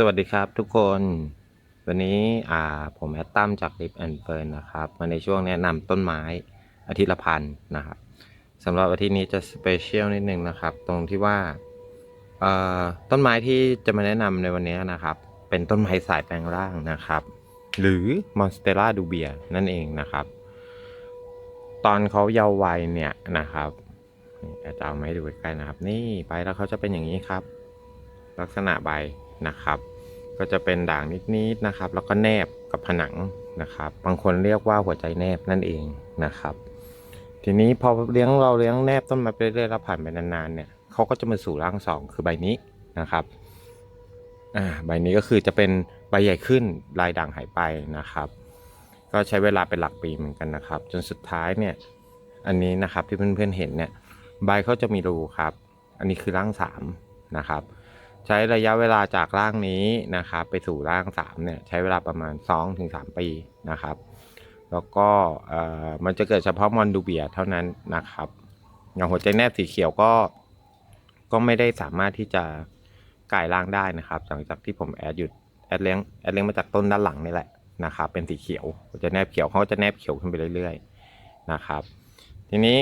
สวัสดีครับทุกคน วันนี้อ่าผมแอดตั้มจากลิฟแอนเฟิร์นนะครับ มาในช่วงแนะนำต้นไม้อาทิตย์ละพันนะครับสำหรับอาทิตย์นี้จะสเปเชียลนิดนึงนะครับ ตรงที่ว่าเอ่อต้นไม้ที่จะมาแนะนำในวันนี้นะครับ เป็นต้นไม้สายแปลงร่างนะครับ หรือมอนสเตล่าดูเบียนั่นเองนะครับ ตอนเขาเยาว์วัยเนี่ยนะครับอาจารย์ไม่ดูใกล้ๆนะครับ นี่ไปแล้วเขาจะเป็นอย่างนี้ครับ ลักษณะใบ นะครับ ก็จะเป็นด่างนิดๆนะครับ แล้วก็แนบกับผนังนะครับ บางคนเรียกว่าหัวใจแนบนั่นเองนะครับ ทีนี้พอเลี้ยงเราเลี้ยงแนบต้นไม้ไปเรื่อยๆแล้วผ่านไปนานๆเนี่ยเขาก็จะมาสู่ร่างสองคือใบนี้นะครับอ่าใบนี้ก็คือจะเป็นใบใหญ่ขึ้นลายด่างหายไปนะครับ ก็ใช้เวลาเป็นหลักปีเหมือนกันนะครับ จนสุดท้ายเนี่ยอันนี้นะครับที่เพื่อนๆเห็นเนี่ยใบเขาจะมีรูครับ อันนี้คือร่างสามนะครับ ใช้ระยะเวลาจากร่างนี้นะครับ ไปสู่ร่าง3เนี่ยใช้เวลาประมาณ 2-3 ปีนะครับ แล้วก็เอ่อมันจะเกิดเฉพาะมอนดูเบียเท่านั้นนะครับอย่างหัวใจแนบสีเขียวก็ก็ไม่ได้สามารถที่จะกลายร่างได้นะครับ หลังจากที่ผมแอดหยุดแอดเลี้ยงแอดเลี้ยงมาจากต้นด้านหลังนี่แหละนะครับเป็นสีเขียวหัวใจแนบเขียวเขาจะแนบเขียวขึ้นไปเรื่อยๆนะครับ ทีนี้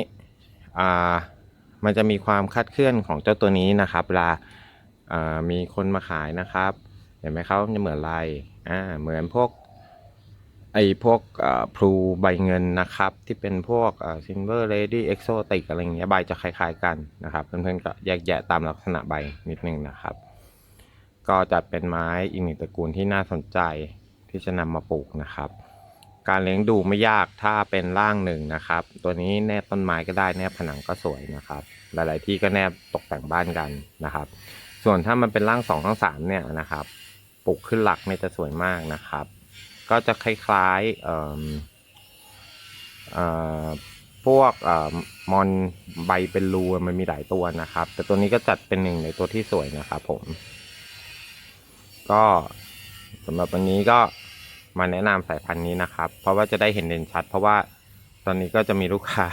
อ่ามันจะมีความคลาดเคลื่อนของเจ้าตัวนี้นะครับเวลา มีคนมาขายนะครับ เห็นไหมครับจะเหมือนอะไรอ่าเหมือนพวกไอพวกพลูใบเงินนะครับ ที่เป็นพวกซิลเวอร์เลดี้เอ็กโซติกอะไรเงี้ยใบจะคล้าย ๆ กันนะครับเพื่อนๆก็แยกแยะตามลักษณะใบนิดนึงนะครับ ก็จะเป็นไม้อีกหนึ่งตระกูลที่น่าสนใจที่จะนำมาปลูกนะครับ การเลี้ยงดูไม่ยากถ้าเป็นร่างหนึ่งนะครับ ตัวนี้แนบต้นไม้ก็ได้แนบผนังก็สวยนะครับ หลายๆที่ก็แนบตกแต่งบ้านกันนะครับ ส่วนถ้ามันเป็นร่างสองร่างสามเนี่ยนะครับปลูกขึ้นหลักเนี่ยจะสวยมากนะครับ ก็จะคล้ายๆเอ่อเอ่อพวกเอ่อมอนใบเป็นรูมันมีหลายตัวนะครับ แต่ตัวนี้ก็จัดเป็นหนึ่งในตัวที่สวยนะครับผม ก็สำหรับวันนี้ก็มาแนะนำสายพันธุ์นี้นะครับ เพราะว่าจะได้เห็นเด่นชัด เพราะว่าตอนนี้ก็จะมีลูกค้า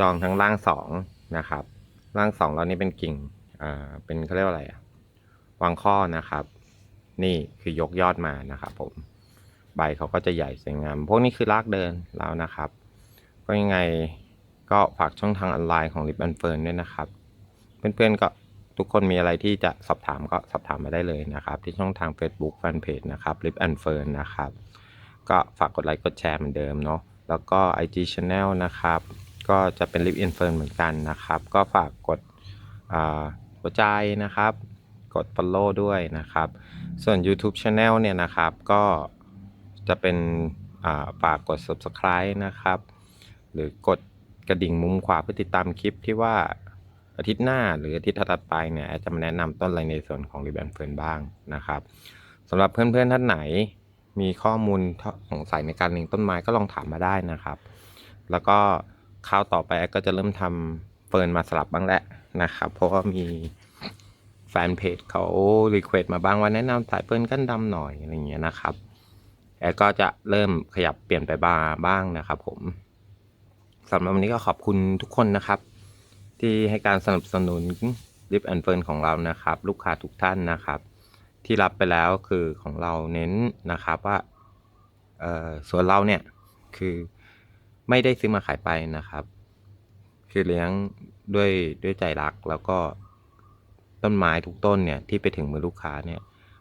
จองทั้งร่างสองนะครับ ร่างสองเรานี่เป็นกิ่ง อ่าเป็นเขาเรียกว่าอะไรอะวางข้อนะครับ นี่คือยกยอดมานะครับ ผมใบเขาก็จะใหญ่สวยงาม พวกนี้คือรากเดินแล้วนะครับ ก็ยังไงก็ฝากช่องทางออนไลน์ของ Lip and Fern ด้วยนะครับ เพื่อนๆก็ทุกคนมีอะไรที่จะสอบถามก็สอบถามมาได้เลยนะครับ ที่ช่องทาง Facebook Fanpage นะครับ Lip and Fern นะครับ ก็ฝากกดไลค์กดแชร์เหมือนเดิมเนาะแล้วก็ IG Channel นะครับ ก็จะเป็น Lip and Fern เหมือนกันนะครับ ก็ฝากกดอ่า หัวใจนะครับ กด follow ด้วยนะครับ ส่วน YouTube Channel เนี่ยนะครับ ก็จะเป็นฝากกด subscribe นะครับ หรือกดกระดิ่งมุมขวาเพื่อติดตามคลิปที่ว่าอาทิตย์หน้าหรืออาทิตย์ถัดไปเนี่ยอาจจะมาแนะนำต้นอะไรในส่วนของรีแบนเฟิร์นบ้างนะครับสำหรับเพื่อนๆท่านไหนมีข้อมูลสงสัยในการเลี้ยงต้นไม้ก็ลองถามมาได้นะครับ แล้วก็คราวต่อไปก็จะเริ่มทำ ฟิร์นมาสลับบ้างแหล้วนะครับ เพราะว่ามีแฟนเพจเขารีเควสมาบ้างว่าแนะนำสายเฟิร์นกันดำหน่อยอะไรอย่างเงี้ยนะครับแอดก็จะเริ่มขยับเปลี่ยนไปบ้าบ้างนะครับ ผมสำหรับวันนี้ก็ขอบคุณทุกคนนะครับ ที่ให้การสนับสนุนลิฟแอนเฟิร์นของเรานะครับ ลูกค้าทุกท่านนะครับ ที่รับไปแล้วคือของเราเน้นนะครับว่าเออส่วนเราเนี่ยคือไม่ได้ซื้อมาขายไปนะครับ คือเลี้ยงด้วยด้วยใจรักแล้วก็ต้นไม้ทุกต้นเนี่ยที่ไปถึงมือลูกค้าเนี่ย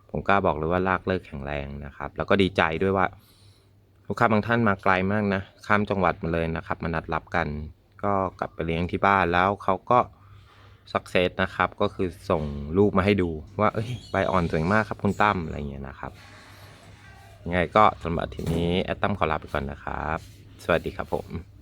ผมกล้าบอกเลยว่ารากเลิกแข็งแรงนะครับ แล้วก็ดีใจด้วยว่า ลูกค้าบางท่านมาไกลมากนะข้ามจังหวัดมาเลยนะครับ มานัดรับกันก็กลับไปเลี้ยงที่บ้านแล้วเขาก็สักเซสนะครับ ก็คือส่งรูปมาให้ดูว่า เอ้ยใบอ่อนสวยมากครับคุณตั้มอะไรเงี้ยนะครับยังไงก็สำหรับทีนี้แอดตั้มขอลาไปก่อนนะครับ สวัสดีครับผม